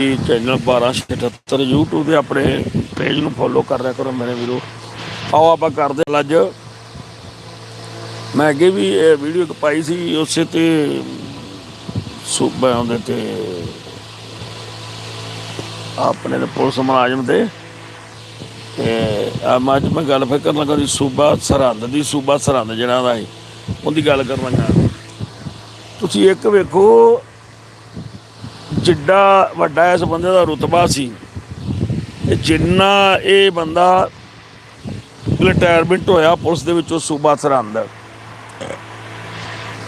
Channel 1276 YouTube ਤੇ ਆਪਣੇ page ਨੂੰ ਫੋਲੋ ਕਰ ਰਿਆ ਕਰੋ ਮੇਰੇ ਵੀਰੋ। ਆਓ ਆਪਾਂ ਕਰਦੇ ਅੱਜ। ਮੈਂ ਅੱਗੇ ਵੀ ਇਹ ਵੀਡੀਓ ਇੱਕ ਪਾਈ ਸੀ, ਉਸੇ ਤੇ ਸੂਬਿਆਂ ਦੇ ਤੇ ਆਪਣੇ ਦੇ ਪੁਲਿਸ ਮੁਲਾਜ਼ਮ ਦੇ। ਤੇ ਆ ਅੱਜ ਮੈਂ ਗੱਲ ਫਿਰ ਕਰਨ ਲੱਗਾ ਸੀ ਸੂਬਾ ਸਰਹੰਦ ਦੀ, ਸੂਬਾ ਸਰਹੰਦ ਜਿਹੜਾ ਦਾ ਹੈ ਉਹਦੀ ਗੱਲ ਕਰਨ ਲੱਗਾ ਤੁਸੀਂ ਇੱਕ ਵੇਖੋ ਜਿੱਡਾ ਵੱਡਾ ਇਸ ਬੰਦੇ ਦਾ ਰੁਤਬਾ ਸੀ, ਤੇ ਜਿੰਨਾ ਇਹ ਬੰਦਾ ਰਿਟਾਇਰਮੈਂਟ ਹੋਇਆ, ਪੁਲਿਸ ਦੇ ਵਿੱਚੋਂ ਸੂਬਾ ਸਰਹੰਦ।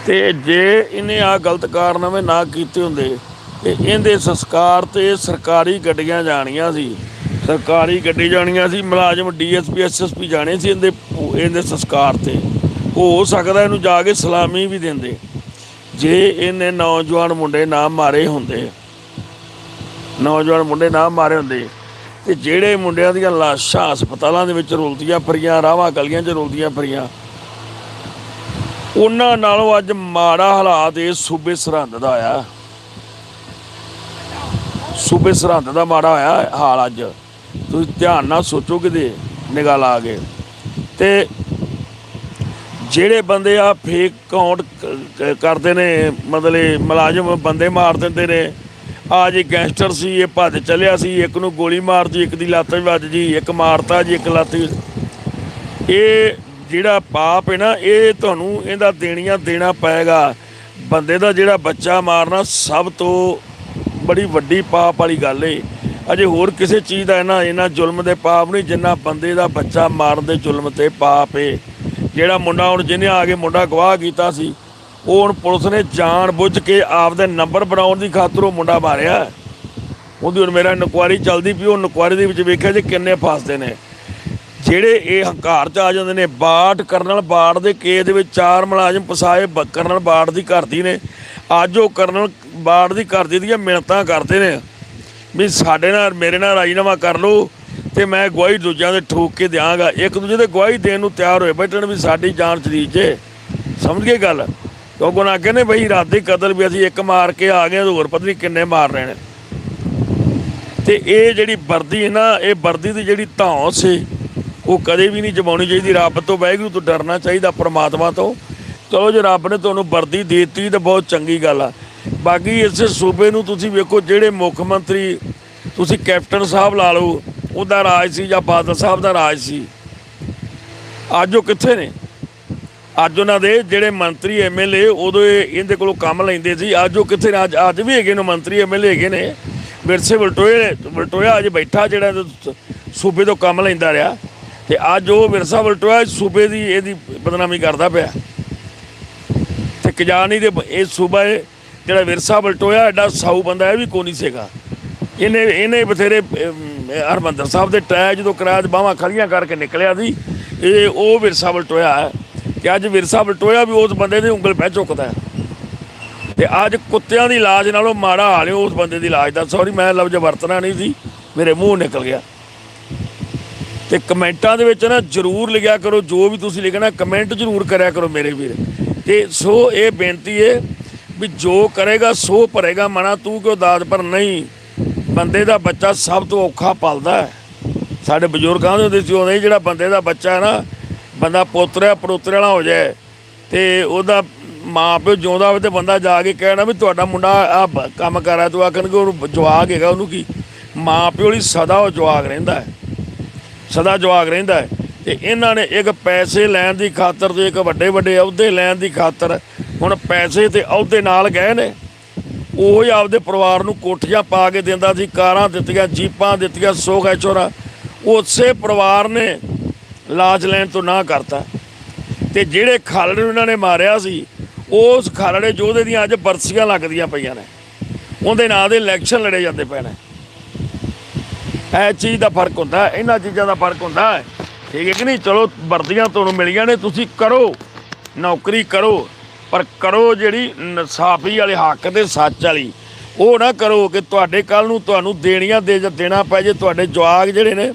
ਤੇ ਜੇ ਇਹਨੇ ਆ ਗਲਤ ਕਾਰਨਾਮੇ ਨਾ ਕੀਤੇ ਹੁੰਦੇ, ਤੇ ਇਹਦੇ ਸੰਸਕਾਰ ਤੇ ਸਰਕਾਰੀ ਗੱਡੀਆਂ ਜਾਣੀਆਂ ਸੀ। ਸਰਕਾਰੀ ਗੱਡੀ ਜਾਣੀਆਂ ਸੀ, ਮੁਲਾਜ਼ਮ ਡੀਐਸਪੀ ਐਸਐਸਪੀ ਜਾਣੇ ਸੀ ਇਹਦੇ ਇਹਦੇ ਸੰਸਕਾਰ ਤੇ। ਹੋ ਸਕਦਾ ਇਹਨੂੰ ਜਾ ਕੇ ਸਲਾਮੀ ਵੀ ਦਿੰਦੇ। ਜੇ ਇਹਨੇ ਨੌਜਵਾਨ ਮੁੰਡੇ ਨਾ ਮਾਰੇ ਹੁੰਦੇ ਨੌਜਵਾਨ ਮੁੰਡੇ ਨਾ ਮਾਰੇ ਹੁੰਦੇ। ਤੇ ਜਿਹੜੇ ਮੁੰਡਿਆਂ ਦੀਆਂ ਲਾਸ਼ਾਂ ਹਸਪਤਾਲਾਂ ਦੇ ਵਿੱਚ ਰੁਲਦੀਆਂ ਫਰੀਆਂ, ਰਾਵਾਂ ਗਲੀਆਂ 'ਚ ਰੁਲਦੀਆਂ ਫਰੀਆਂ, ਉਹਨਾਂ ਨਾਲੋਂ ਅੱਜ ਮਾੜਾ ਹਾਲਾਤ ਇਹ ਸੂਬੇ ਸਰਹੰਦ ਦਾ ਆਇਆ ਸੂਬੇ ਸਰਹੰਦ ਦਾ ਮਾੜਾ ਹੋਇਆ ਹਾਲ ਅੱਜ। ਤੁਸੀਂ ਧਿਆਨ ਨਾਲ ਸੋਚੋ ਕਿਤੇ ਨਿਗਾਹ ਲਾ ਕੇ। ਤੇ ਜਿਹੜੇ ਬੰਦੇ ਆ ਫੇਕ ਕਾਉਂਟ ਕਰਦੇ ਨੇ, ਮਤਲਬ ਮੁਲਾਜ਼ਮ ਬੰਦੇ ਮਾਰ ਦਿੰਦੇ ਨੇ। ਆ ਜੇ ਗੈਂਗਸਟਰ ਸੀ, ਇਹ ਭੱਜ ਚੱਲਿਆ ਸੀ, ਇੱਕ ਨੂੰ ਗੋਲੀ ਮਾਰ ਜੀ ਇੱਕ ਦੀ ਲੱਤ ਵੀ ਵੱਜ ਜੀ ਇੱਕ ਮਾਰਤਾ ਜੀ, ਇੱਕ ਲੱਤ ਇਹ ਜਿਹੜਾ ਪਾਪ ਹੈ ਨਾ, ਇਹ ਤੁਹਾਨੂੰ ਇਹਦਾ ਦੇਣੀਆਂ ਦੇਣਾ ਪਏਗਾ। ਬੰਦੇ ਦਾ ਜਿਹੜਾ ਬੱਚਾ ਮਾਰਨਾ, ਸਭ ਤੋਂ ਬੜੀ ਵੱਡੀ ਪਾਪ ਵਾਲੀ ਗੱਲ ਏ। ਅਜੇ ਹੋਰ ਕਿਸੇ ਚੀਜ਼ ਦਾ ਇਹਨਾਂ ਇਹਨਾਂ ਜ਼ੁਲਮ ਦੇ ਪਾਪ ਨਹੀਂ, ਜਿੰਨਾ ਬੰਦੇ ਦਾ ਬੱਚਾ ਮਾਰਨ ਦੇ ਜ਼ੁਲਮ ਤੇ ਪਾਪ ਏ। ਜਿਹੜਾ ਮੁੰਡਾ, ਹੁਣ ਜਿਹਨੇ ਆ ਕੇ ਮੁੰਡਾ ਗਵਾਹ ਕੀਤਾ ਸੀ ਉਹ ਹੁਣ ਪੁਲਿਸ ਨੇ ਜਾਣ ਬੁੱਝ ਕੇ ਆਪਦੇ ਨੰਬਰ ਬਣਾਉਣ ਦੀ ਖਾਤਰ ਉਹ ਮੁੰਡਾ ਮਾਰਿਆ। ਉਹਦੀ ਹੁਣ ਮੇਰਾ ਇਨਕੁਆਰੀ ਚੱਲਦੀ ਪਈ, ਉਹ ਇਨਕੁਆਰੀ ਦੇ ਵਿੱਚ ਵੇਖਿਆ ਜੇ ਕਿੰਨੇ ਫਸਦੇ ਨੇ। ਜਿਹੜੇ ਇਹ ਹੰਕਾਰ ਚ ਆ ਜਾਂਦੇ ਨੇ, ਬਾਟ ਕਰਨਲ ਬਾੜ ਦੇ ਕੇਸ ਦੇ ਵਿੱਚ ਚਾਰ ਮੁਲਾਜ਼ਮ ਫਸਾਏ, ਬ- ਕਰਨਲ ਬਾੜ ਦੀ ਘਰਦੀ ਨੇ। ਅੱਜ ਉਹ ਕਰਨਲ ਬਾੜ ਦੀ ਘਰਦੀ ਦੀਆਂ ਮਿਹਨਤਾਂ ਕਰਦੇ ਨੇ। ਵੀ ਸਾਡੇ ਨਾਲ, ਮੇਰੇ ਨਾਲ ਰਾਜੀਨਾਮਾ ਕਰ ਲਓ ਤੇ ਮੈਂ ਗਵਾਹੀ ਦੂਜਿਆਂ ਦੇ ਠੋਕ ਕੇ ਦਿਆਂਗਾ। ਇੱਕ ਦੂਜੇ ਦੇ ਗਵਾਹੀ ਦੇਣ ਨੂੰ ਤਿਆਰ ਹੋਏ ਬੈਠਣ ਵੀ ਸਾਡੀ ਜਾਨ ਚਰੀਜ ਜੇ। ਸਮਝ ਗਏ ਗੱਲ? ਕਿਉਂਕਿ ਨਾ ਕਹਿੰਦੇ ਬਈ ਰਾਤ ਦੀ ਕਤਲ ਵੀ ਅਸੀਂ ਇੱਕ ਮਾਰ ਕੇ ਆ ਗਏ ਹੋਰ ਪਤਾ ਨਹੀਂ ਕਿੰਨੇ ਮਾਰ ਰਹੇ ਨੇ ਤੇ ਇਹ ਜਿਹੜੀ ਵਰਦੀ ਹੈ ਨਾ, ਇਹ ਵਰਦੀ ਦੀ ਜਿਹੜੀ ਧੌਂ ਸੀ, ਉਹ ਕਦੇ ਵੀ ਨਹੀਂ ਜਮਾਉਣੀ ਚਾਹੀਦੀ। ਰੱਬ ਤੋਂ ਵਾਹਿਗੁਰੂ ਤੋਂ ਡਰਨਾ ਚਾਹੀਦਾ ਪਰਮਾਤਮਾ ਤੋਂ। ਚਲੋ ਜੇ ਰੱਬ ਨੇ ਤੁਹਾਨੂੰ ਵਰਦੀ ਦੇ ਦਿੱਤੀ, ਤਾਂ ਬਹੁਤ ਚੰਗੀ ਗੱਲ ਆ। ਬਾਕੀ ਇਸ ਸੂਬੇ ਨੂੰ ਤੁਸੀਂ ਵੇਖੋ, ਜਿਹੜੇ ਮੁੱਖ ਮੰਤਰੀ, ਤੁਸੀਂ ਕੈਪਟਨ ਸਾਹਿਬ ਲਾ ਲਓ, ਉਹਦਾ ਰਾਜ ਸੀ ਜਾਂ ਬਾਦਲ ਸਾਹਿਬ ਦਾ ਰਾਜ ਸੀ। ਅੱਜ ਉਹ ਕਿੱਥੇ ਨੇ? ਅੱਜ ਉਹਨਾਂ ਦੇ ਜਿਹੜੇ ਮੰਤਰੀ ਐਮਐਲਏ ਉਦੋਂ ਇਹਦੇ ਕੋਲੋਂ ਕੰਮ ਲੈਂਦੇ ਸੀ ਅੱਜ ਉਹ ਕਿੱਥੇ ਅੱਜ ਅੱਜ ਵੀ ਹੈਗੇ ਨੇ ਮੰਤਰੀ ਐਮਐਲਏ ਹੈਗੇ ਨੇ। ਵਿਰਸੇ ਵਲਟੋਏ ਵਲਟੋਇਆ ਅੱਜ ਬੈਠਾ ਜਿਹੜਾ ਸੂਬੇ ਤੋਂ ਕੰਮ ਲੈਂਦਾ ਰਿਹਾ। ਤੇ ਅੱਜ ਉਹ ਵਿਰਸਾ ਵਲਟੋਇਆ ਸੂਬੇ ਦੀ ਇਹਦੀ ਬਦਨਾਮੀ ਕਰਦਾ ਪਿਆ। ਤੇ ਕਜਾਨੀ ਦੇ ਇਹ ਸੂਬਾ ਇਹ ਜਿਹੜਾ ਵਿਰਸਾ ਵਲਟੋਇਆ ਐਡਾ ਸਾਊ ਬੰਦਾ ਇਹ ਵੀ ਕੋਈ ਨਹੀਂ ਸੀਗਾ। ਇਹਨੇ ਇਹਨੇ ਬਥੇਰੇ ਅਮ, ਹਰਮੰਦਰ ਸਾਹਿਬ ਦੇ ਟਾਇਰ ਜਦੋਂ ਕਰਾਇਆ ਬਾਹਾਂ ਖੜੀਆਂ ਕਰਕੇ ਨਿਕਲਿਆ ਸੀ ਇਹ ਉਹ ਵਿਰਸਾ ਵਲਟੋਇਆ ਹੈ। ਕਿ ਅੱਜ ਵਿਰਸਾ ਵਲਟੋਇਆ ਵੀ ਉਸ ਬੰਦੇ ਦੀ ਉਂਗਲ ਪੈ ਚੁੱਕਦਾ ਹੈ। ਤੇ ਅੱਜ ਕੁੱਤਿਆਂ ਦੀ ਲਾਜ ਨਾਲੋਂ ਮਾੜਾ ਹਾਲ ਹੈ, ਉਸ ਬੰਦੇ ਦੀ ਲਾਜ ਦਾ। ਸੌਰੀ ਮੈਂ ਲਫ਼ਜ਼ ਵਰਤਣਾ ਨਹੀਂ ਸੀ, ਮੇਰੇ ਮੂੰਹ ਨਿਕਲ ਗਿਆ। ਤੇ ਕਮੈਂਟਾਂ ਦੇ ਵਿੱਚ ਨਾ ਜਰੂਰ ਲਿਖਿਆ ਕਰੋ, ਜੋ ਵੀ ਤੁਸੀਂ ਲਿਖਣਾ, ਕਮੈਂਟ ਜਰੂਰ ਕਰਿਆ ਕਰੋ ਮੇਰੇ ਵੀਰ। ਤੇ ਸੋ ਇਹ ਬੇਨਤੀ ਹੈ ਵੀ ਜੋ ਕਰੇਗਾ, ਸੋ ਭਰੇਗਾ ਮਨਾ ਤੂੰ ਕਿਉਂ ਦਾਤ ਪਰ ਨਹੀਂ? ਬੰਦੇ ਦਾ ਬੱਚਾ ਸਭ ਤੋਂ ਔਖਾ ਪਲਦਾ ਹੈ। ਸਾਡੇ ਬਜ਼ੁਰਗਾਂ ਦੇ ਹੁੰਦੇ ਸੀ ਉਹਦੇ ਜਿਹੜਾ ਬੰਦੇ ਦਾ ਬੱਚਾ ਹੈ ਨਾ ਬੰਦਾ ਪੋਤਰਿਆ ਪੜੋਤਰੇ ਵਾਲਾ ਹੋ ਜਾਏ ਤੇ ਉਹਦਾ ਮਾਂ ਪਿਓ ਜਿਉਂਦਾ ਹੋਵੇ ਤੇ ਬੰਦਾ ਜਾ ਕੇ ਕਹਿਣਾ ਵੀ ਤੁਹਾਡਾ ਮੁੰਡਾ ਆ ਕੰਮ ਕਰ ਰਿਹਾ, ਤੂੰ ਆਖਣਗੇ ਉਹਨੂੰ ਜਵਾਕ ਹੈਗਾ, ਉਹਨੂੰ ਕੀ? ਮਾਂ ਪਿਓ ਲਈ ਸਦਾ ਉਹ ਜਵਾਕ ਰਹਿੰਦਾ ਹੈ। ਸਦਾ ਜਵਾਗ ਰਹਿੰਦਾ ਹੈ। ਤੇ ਇਹਨਾਂ ਨੇ ਇੱਕ ਪੈਸੇ ਲੈਣ ਦੀ ਖਾਤਰ ਤੇ ਇੱਕ ਵੱਡੇ ਵੱਡੇ ਅਹੁਦੇ ਲੈਣ ਦੀ ਖਾਤਰ ਹੁਣ ਪੈਸੇ ਤੇ ਅਹੁਦੇ ਨਾਲ ਗਏ ਨੇ। ਉਹ ਹੀ ਆਪਦੇ ਪਰਿਵਾਰ ਨੂੰ ਕੋਠੀਆਂ ਪਾ ਕੇ ਦਿੰਦਾ ਸੀ, ਕਾਰਾਂ ਦਿੱਤੀਆਂ, ਜੀਪਾਂ ਦਿੱਤੀਆਂ ਸੋਖ ਐਚੋਰਾ ਉਸੇ ਪਰਿਵਾਰ ਨੇ ਲਾਜ ਲੈਣ ਤੋਂ ਨਾ ਕਰਤਾ। ਤੇ ਜਿਹੜੇ ਖਾਲੜੇ ਨੂੰ ਇਹਨਾਂ ਨੇ ਮਾਰਿਆ ਸੀ, ਉਸ ਖਾਲੜੇ ਯੋਧੇ ਦੀਆਂ ਅੱਜ ਬਰਸੀਆਂ ਲੱਗਦੀਆਂ ਪਈਆਂ ਨੇ, ਉਹਦੇ ਨਾਂ ਦੇ ਇਲੈਕਸ਼ਨ ਲੜੇ ਜਾਂਦੇ ਪਏ ਨੇ। ਇਹ ਚੀਜ਼ ਦਾ ਫ਼ਰਕ ਹੁੰਦਾ, ਇਹਨਾਂ ਚੀਜ਼ਾਂ ਦਾ ਫ਼ਰਕ ਹੁੰਦਾ। ਹੈ ਠੀਕ ਹੈ ਕਿ ਨਹੀਂ? ਚਲੋ, ਵਰਦੀਆਂ ਤੁਹਾਨੂੰ ਮਿਲੀਆਂ ਨੇ, ਤੁਸੀਂ ਕਰੋ, ਨੌਕਰੀ ਕਰੋ, ਪਰ ਕਰੋ ਜਿਹੜੀ ਇਨਸਾਫੀ ਵਾਲੇ ਹੱਕ ਤੇ ਸੱਚ ਵਾਲੀ। ਉਹ ਨਾ ਕਰੋ ਕਿ ਤੁਹਾਡੇ ਕੱਲ ਨੂੰ ਤੁਹਾਨੂੰ ਦੇਣੀਆਂ ਦੇ ਦੇਣਾ ਪੈ ਜੇ, ਤੁਹਾਡੇ ਜਵਾਗ ਜਿਹੜੇ ਨੇ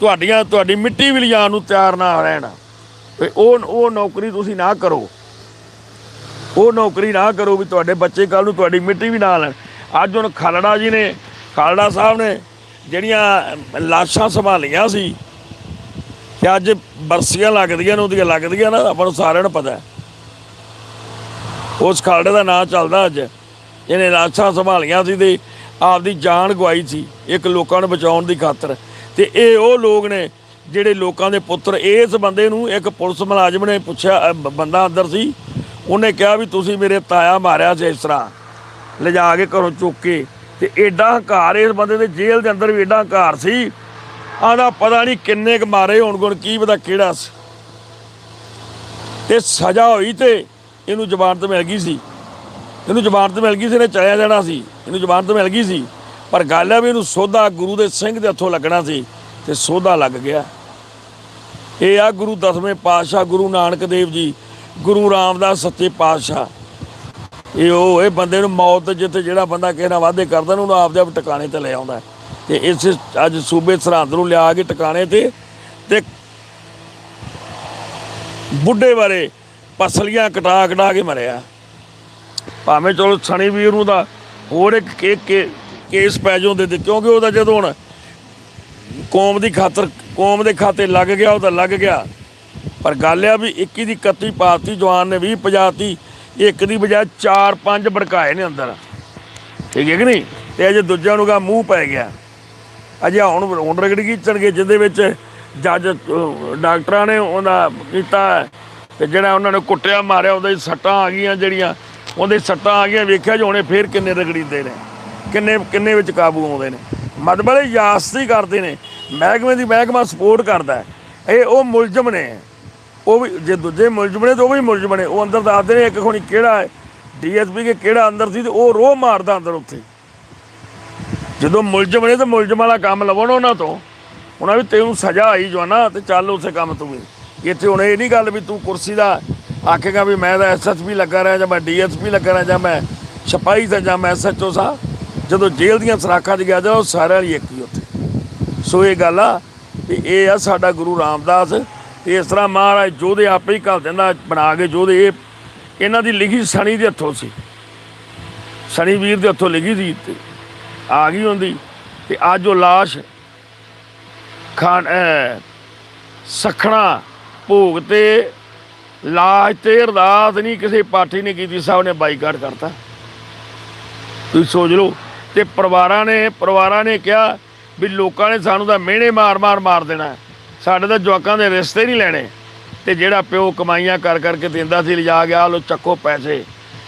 ਤੁਹਾਡੀਆਂ, ਤੁਹਾਡੀ ਮਿੱਟੀ ਵੀ ਲਿਜਾਣ ਨੂੰ ਤਿਆਰ ਨਾ ਰਹਿਣ। ਤੇ ਉਹ ਉਹ ਨੌਕਰੀ ਤੁਸੀਂ ਨਾ ਕਰੋ। ਉਹ ਨੌਕਰੀ ਨਾ ਕਰੋ ਵੀ ਤੁਹਾਡੇ ਬੱਚੇ ਕੱਲ ਨੂੰ ਤੁਹਾਡੀ ਮਿੱਟੀ ਵੀ ਨਾ ਲੈਣ। ਅੱਜ ਹੁਣ ਖਾਲੜਾ ਜੀ ਨੇ, ਖਾਲੜਾ ਸਾਹਿਬ ਨੇ ਜਿਹੜੀਆਂ ਲਾਸ਼ਾਂ ਸੰਭਾਲੀਆਂ ਸੀ ਕਿ ਅੱਜ ਬਰਸੀਆਂ ਲੱਗਦੀਆਂ ਨੇ, ਉਹਦੀਆਂ ਲੱਗਦੀਆਂ ਨਾ, ਆਪਾਂ ਨੂੰ ਸਾਰਿਆਂ ਨੂੰ ਪਤਾ ਉਸ ਖਾਲੜੇ ਦਾ ਨਾਂ ਚੱਲਦਾ ਅੱਜ। ਇਹਨੇ ਲਾਸ਼ਾਂ ਸੰਭਾਲੀਆਂ ਸੀ ਤੇ ਆਪਦੀ ਜਾਨ ਗਵਾਈ ਸੀ, ਇੱਕ ਲੋਕਾਂ ਨੂੰ ਬਚਾਉਣ ਦੀ ਖਾਤਰ। ਤੇ ਇਹ ਉਹ ਲੋਕ ਨੇ ਜਿਹੜੇ ਲੋਕਾਂ ਦੇ ਪੁੱਤਰ, ਇਸ ਬੰਦੇ ਨੂੰ ਇੱਕ ਪੁਲਿਸ ਮੁਲਾਜ਼ਮ ਨੇ ਪੁੱਛਿਆ ਬ- ਬੰਦਾ ਅੰਦਰ ਸੀ, ਉਹਨੇ ਕਿਹਾ ਵੀ ਤੁਸੀਂ ਮੇਰੇ ਤਾਇਆ ਮਾਰਿਆ ਸੀ ਇਸ ਤਰ੍ਹਾਂ। ਲਿਜਾ ਕੇ ਘਰੋਂ ਚੁੱਕ ਕੇ ਤੇ ਐਡਾ ਹੰਕਾਰ, ਇਸ ਬੰਦੇ ਦੇ ਜੇਲ੍ਹ ਦੇ ਅੰਦਰ ਵੀ ਐਡਾ ਹੰਕਾਰ ਸੀ। ਆਂਦਾ ਪਤਾ ਨਹੀਂ ਕਿੰਨੇ ਕ ਮਾਰੇ ਹੋਣ ਗੁਣ ਕੀ ਪਤਾ ਕਿਹੜਾ ਸੀ। ਤੇ ਸਜ਼ਾ ਹੋਈ ਤੇ ਇਹਨੂੰ ਜ਼ਮਾਨਤ ਮਿਲ ਗਈ ਸੀ। ਇਹਨੂੰ ਜ਼ਮਾਨਤ ਮਿਲ ਗਈ ਸੀ, ਇਹਨੇ ਚਲਿਆ ਜਾਣਾ ਸੀ। ਇਹਨੂੰ ਜ਼ਮਾਨਤ ਮਿਲ ਗਈ ਸੀ। ਪਰ ਗੱਲ ਹੈ ਵੀ ਇਹਨੂੰ ਸੋਧਾ ਗੁਰੂ ਦੇ ਸਿੰਘ ਦੇ ਹੱਥੋਂ ਲੱਗਣਾ ਸੀ ਤੇ ਸੋਧਾ ਲੱਗ ਗਿਆ। ਇਹ ਆ ਗੁਰੂ ਦਸਵੇਂ ਪਾਤਸ਼ਾਹ, ਗੁਰੂ ਨਾਨਕ ਦੇਵ ਜੀ, ਗੁਰੂ ਰਾਮਦਾਸ ਸੱਚੇ ਪਾਤਸ਼ਾਹ। ਇਹ ਉਹ, ਇਹ ਬੰਦੇ ਨੂੰ ਮੌਤ ਜਿੱਥੇ ਜਿਹੜਾ ਬੰਦਾ ਕਿਸੇ ਨਾਲ ਵਾਅਦੇ ਕਰਦਾ ਉਹਨੂੰ ਆਪਦੇ ਆਪ ਟਿਕਾਣੇ ਤੇ ਲੈ ਆਉਂਦਾ। ਤੇ ਇਸ ਅੱਜ ਸੂਬੇ ਸਰਹੰਦ ਨੂੰ ਲਿਆ ਕੇ ਟਿਕਾਣੇ ਤੇ ਤੇ ਬੁੱਢੇ ਬਾਰੇ ਪਸਲੀਆਂ ਕਟਾ ਕਟਾ ਕੇ ਮਰਿਆ। ਭਾਵੇਂ ਚਲੋ ਸਣੀ ਵੀਰ ਨੂੰ ਦਾ ਹੋਰ ਇੱਕ ਕੇ- ਕੇਸ ਪੈ ਜਾਂਦੇ ਤੇ ਕਿਉਂਕਿ ਉਹਦਾ ਜਦੋਂ ਹੁਣ ਕੌਮ ਦੀ ਖਾਤਰ, ਕੌਮ ਦੇ ਖਾਤੇ ਲੱਗ ਗਿਆ ਉਹ ਤਾਂ ਲੱਗ ਗਿਆ। ਪਰ ਗੱਲ ਆ ਵੀ 21 ਦੀ 31 ਪਾਤੀ ਜਵਾਨ ਨੇ 20 ਪਜਾਤੀ ਇੱਕ ਦੀ ਬਜਾਏ 4 5 ਭੜਕਾਏ ਨੇ ਅੰਦਰ। ਠੀਕ ਹੈ ਕਿ ਨਹੀਂ? ਤੇ ਅਜੇ ਦੂਜਿਆਂ ਨੂੰ ਕਾ ਮੂੰਹ ਪੈ ਗਿਆ। ਅਜੇ ਹੁਣ ਹੁਣ ਰਗੜ ਚੜਗੇ ਜਿਹਦੇ ਵਿੱਚ ਜੱਜ ਡਾਕਟਰਾਂ ਨੇ ਉਹਦਾ ਕੀਤਾ ਤੇ ਜਿਹੜਾ ਉਹਨਾਂ ਨੇ ਕੁੱਟਿਆ, ਮਾਰਿਆ, ਉਹਦੇ ਸੱਟਾਂ ਆ ਗਈਆਂ ਜਿਹੜੀਆਂ, ਉਹਦੇ ਸੱਟਾਂ ਆ ਗਈਆਂ, ਵੇਖਿਆ ਜੋ ਹੁਣੇ ਫੇਰ ਕਿੰਨੇ ਰਗੜੀਦੇ ਨੇ। ਕਿੰਨੇ ਕਿੰਨੇ ਵਿੱਚ ਕਾਬੂ ਆਉਂਦੇ ਨੇ। ਮਤਲਬ ਯਾਸਤੀ ਕਰਦੇ ਨੇ। ਮਹਿਕਮੇ ਦੀ ਮਹਿਕਮਾ ਸਪੋਰਟ ਕਰਦਾ ਇਹ ਉਹ ਮੁਲਜ਼ਮ ਨੇ। ਉਹ ਵੀ ਜੇ ਦੂਜੇ ਮੁਲਜ਼ਮ ਨੇ ਤਾਂ ਉਹ ਵੀ ਮੁਲਜ਼ਮ ਨੇ। ਉਹ ਅੰਦਰ ਦੱਸਦੇ ਨੇ ਇੱਕ ਖੁਣੀ ਕਿਹੜਾ ਹੈ। ਡੀਐਸਪੀ ਕੇ ਕਿਹੜਾ ਅੰਦਰ ਸੀ ਤੇ ਉਹ ਰੋਹ ਮਾਰਦਾ ਅੰਦਰ ਉੱਥੇ। ਜਦੋਂ ਮੁਲਜ਼ਮ ਨੇ ਤਾਂ ਮੁਲਜ਼ਮ ਵਾਲਾ ਕੰਮ ਲਵਣ ਉਹਨਾਂ ਤੋਂ। ਉਹਨਾਂ ਵੀ ਤੈਨੂੰ ਸਜ਼ਾ ਆਈ ਜੋ ਤੇ ਚੱਲ ਉਸੇ ਕੰਮ ਤੂੰ ਵੀ। ਇੱਥੇ ਹੁਣ ਇਹ ਨਹੀਂ ਗੱਲ ਵੀ ਤੂੰ ਕੁਰਸੀ ਦਾ ਆਖੇਗਾ ਵੀ ਮੈਂ ਤਾਂ ਐਸਐਸਪੀ ਲੱਗਾ ਰਿਹਾ ਜਾਂ ਮੈਂ ਡੀਐਸਪੀ ਲੱਗਾ ਰਿਹਾ ਜਾਂ ਮੈਂ ਸਿਪਾਹੀ ਦਾ ਜਾਂ ਮੈਂ ਐਸਐਚਓ ਸਾ। ਜਦੋਂ ਜੇਲ੍ਹ ਦੀਆਂ ਸਰਾਖਾਂ 'ਚ ਗਿਆ ਜਾ ਉਹ ਸਾਰਿਆਂ ਲਈ ਇੱਕ ਹੀ ਉੱਥੇ। ਸੋ ਇਹ ਗੱਲ ਆ ਵੀ ਇਹ ਆ ਸਾਡਾ ਗੁਰੂ ਰਾਮਦਾਸ। ਤੇ ਇਸ ਤਰ੍ਹਾਂ ਮਹਾਰਾਜ ਜੋਧੇ ਆਪੇ ਹੀ ਘੱਲ ਦਿੰਦਾ ਬਣਾ ਕੇ ਜੋਧੇ ਇਹ ਇਹਨਾਂ ਦੀ ਲਿਖੀ ਸਣੀ ਦੇ ਹੱਥੋਂ ਸੀ। ਸਣੀ ਵੀਰ ਦੇ ਹੱਥੋਂ ਲਿਖੀ ਸੀ ਆ ਗਈ ਹੁੰਦੀ ਤੇ ਅੱਜ ਉਹ ਲਾਸ਼ ਖਾਨ ਅਹ, ਸਖਣਾ ਭੋਗ ਤੇ ਲਾਸ਼ ਤੇ ਅਰਦਾਸ ਨਹੀਂ ਕਿਸੇ ਪਾਠੀ ਨੇ ਕੀਤੀ ਸਾਹਿਬ ਨੇ ਬਾਈਕਾਟ ਕਰਤਾ। ਤੁਸੀਂ ਸੋਚ ਲਓ। ਤੇ ਪਰਿਵਾਰਾਂ ਨੇ ਪਰਿਵਾਰਾਂ ਨੇ ਕਿਹਾ ਵੀ ਲੋਕਾਂ ਨੇ ਸਾਨੂੰ ਤਾਂ ਮਿਹਣੇ ਮਾਰ-ਮਾਰ ਮਾਰ ਦੇਣਾ। ਸਾਡੇ ਤਾਂ ਜਵਾਕਾਂ ਦੇ ਰਿਸ਼ਤੇ ਨਹੀਂ ਲੈਣੇ। ਤੇ ਜਿਹੜਾ ਪਿਓ ਕਮਾਈਆਂ ਕਰ ਕਰਕੇ ਦਿੰਦਾ ਸੀ, ਲਿਜਾ ਗਿਆ ਲੋ ਚੱਕੋ ਪੈਸੇ।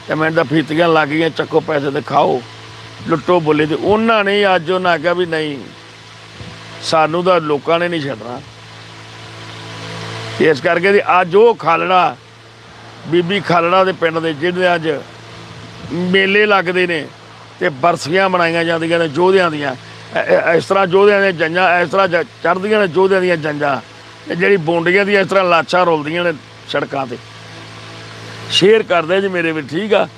ਤੇ ਮੈਨੂੰ ਤਾਂ ਫੀਤੀਆਂ ਲੱਗ ਗਈਆਂ, ਚੱਕੋ ਪੈਸੇ ਤੇ ਖਾਓ। ਲੁੱਟੋ ਬੋਲੇ ਤੇ ਉਹਨਾਂ ਨੇ ਅੱਜ ਉਹਨਾਂ ਕਿਹਾ ਵੀ ਨਹੀਂ, ਸਾਨੂੰ ਤਾਂ ਲੋਕਾਂ ਨੇ ਨਹੀਂ ਛੱਡਣਾ। ਇਸ ਕਰਕੇ ਤੇ ਅੱਜ ਉਹ ਖਾਲੜਾ, ਬੀਬੀ ਖਾਲੜਾ ਦੇ ਪਿੰਡ ਦੇ ਜਿਹੜੇ ਅੱਜ ਮੇਲੇ ਲੱਗਦੇ ਨੇ। ਤੇ ਬਰਸੀਆਂ ਮਨਾਈਆਂ ਜਾਂਦੀਆਂ ਨੇ ਯੋਧਿਆਂ ਦੀਆਂ। ਇਸ ਤਰ੍ਹਾਂ ਯੋਧਿਆਂ ਦੀਆਂ ਜੰਜਾਂ ਇਸ ਤਰ੍ਹਾਂ ਜ- ਚੜ੍ਹਦੀਆਂ ਨੇ ਯੋਧਿਆਂ ਦੀਆਂ ਜੰਜਾਂ। ਤੇ ਜਿਹੜੀ ਬੋਂਡੀਆਂ ਦੀਆਂ ਇਸ ਤਰ੍ਹਾਂ ਲਾਚਾਂ ਰੁਲਦੀਆਂ ਨੇ ਸੜਕਾਂ ਤੇ। ਸ਼ੇਅਰ ਕਰਦੇ ਜੀ ਮੇਰੇ ਵੀ, ਠੀਕ ਆ?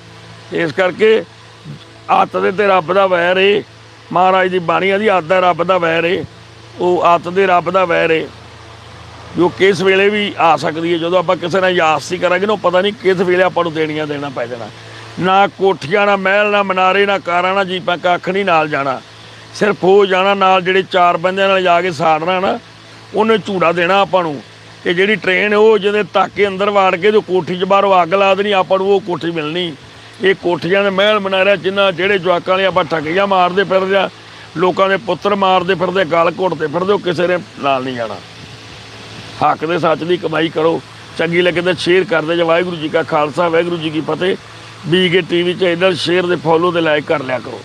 ਇਸ ਕਰਕੇ ਹੱਥ ਦੇ ਤੇ ਰੱਬ ਦਾ ਵੈਰ ਏ। ਮਹਾਰਾਜ ਦੀ ਬਾਣੀਆਂ ਦੀ ਹੱਥ ਦਾ ਰੱਬ ਦਾ ਵੈਰ ਏ। ਉਹ ਹੱਥ ਦੇ ਰੱਬ ਦਾ ਵੈਰ ਏ। ਜੋ ਕਿਸ ਵੇਲੇ ਵੀ ਆ ਸਕਦੀ ਹੈ ਜਦੋਂ ਆਪਾਂ ਕਿਸੇ ਨਾਲ ਯਾਦ ਸੀ ਕਰਾਂਗੇ ਨਾ, ਉਹ ਪਤਾ ਨਹੀਂ ਕਿਸ ਵੇਲੇ ਆਪਾਂ ਨੂੰ ਦੇਣੀਆਂ, ਦੇਣਾ ਪੈ ਜਾਣਾ। ਨਾ ਕੋਠੀਆਂ, ਨਾ ਮਹਿਲ, ਨਾ ਮਨਾਰੇ, ਨਾ ਕਾਰਾਂ, ਨਾ ਜੀਪਾਂ, ਕੱਖ ਨਹੀਂ ਨਾਲ ਜਾਣਾ। ਸਿਰਫ ਉਹ ਜਾਣਾ ਨਾਲ ਜਿਹੜੇ ਚਾਰ ਬੰਦਿਆਂ ਨਾਲ ਜਾ ਕੇ ਸਾੜਨਾ ਨਾ, ਉਹਨੇ ਝੂੜਾ ਦੇਣਾ ਆਪਾਂ ਨੂੰ। ਤੇ ਜਿਹੜੀ ਟ੍ਰੇਨ ਉਹ ਜਿਹਦੇ ਤਾਕੇ ਅੰਦਰ ਵਾੜ ਕੇ ਜੋ ਕੋਠੀ 'ਚ ਬਾਹਰੋਂ ਅੱਗ ਲਾ ਦੇਣੀ, ਆਪਾਂ ਨੂੰ ਉਹ ਕੋਠੀ ਮਿਲਣੀ। ਇਹ ਕੋਠੀਆਂ ਦੇ ਮਹਿਲ ਮਨਾਰਿਆ ਜਿੰਨਾ ਜਿਹੜੇ ਜਵਾਕਾਂ ਵਾਲੇ ਆਪਾਂ ਠੱਗੀਆਂ ਮਾਰਦੇ ਫਿਰਦੇ ਆ, ਲੋਕਾਂ ਦੇ ਪੁੱਤਰ ਮਾਰਦੇ ਫਿਰਦੇ ਗਲ ਘੁੱਟਦੇ ਫਿਰਦੇ ਉਹ ਕਿਸੇ ਨੇ ਨਾਲ ਨਹੀਂ ਜਾਣਾ। ਹੱਕ ਦੇ ਸੱਚ ਦੀ ਕਮਾਈ ਕਰੋ, ਚੰਗੀ ਲੱਗੇ ਤਾਂ ਸ਼ੇਅਰ ਕਰਦੇ ਜੇ। ਵਾਹਿਗੁਰੂ ਜੀ ਕਾ ਖਾਲਸਾ, ਵਾਹਿਗੁਰੂ ਜੀ ਕੀ ਫਤਿਹ। ਬੀਕੇ ਟੀਵੀ ਚੈਨਲ ਸ਼ੇਅਰ ਦੇ ਫੋਲੋ ਦੇ ਲਾਇਕ ਕਰ ਲਿਆ ਕਰੋ।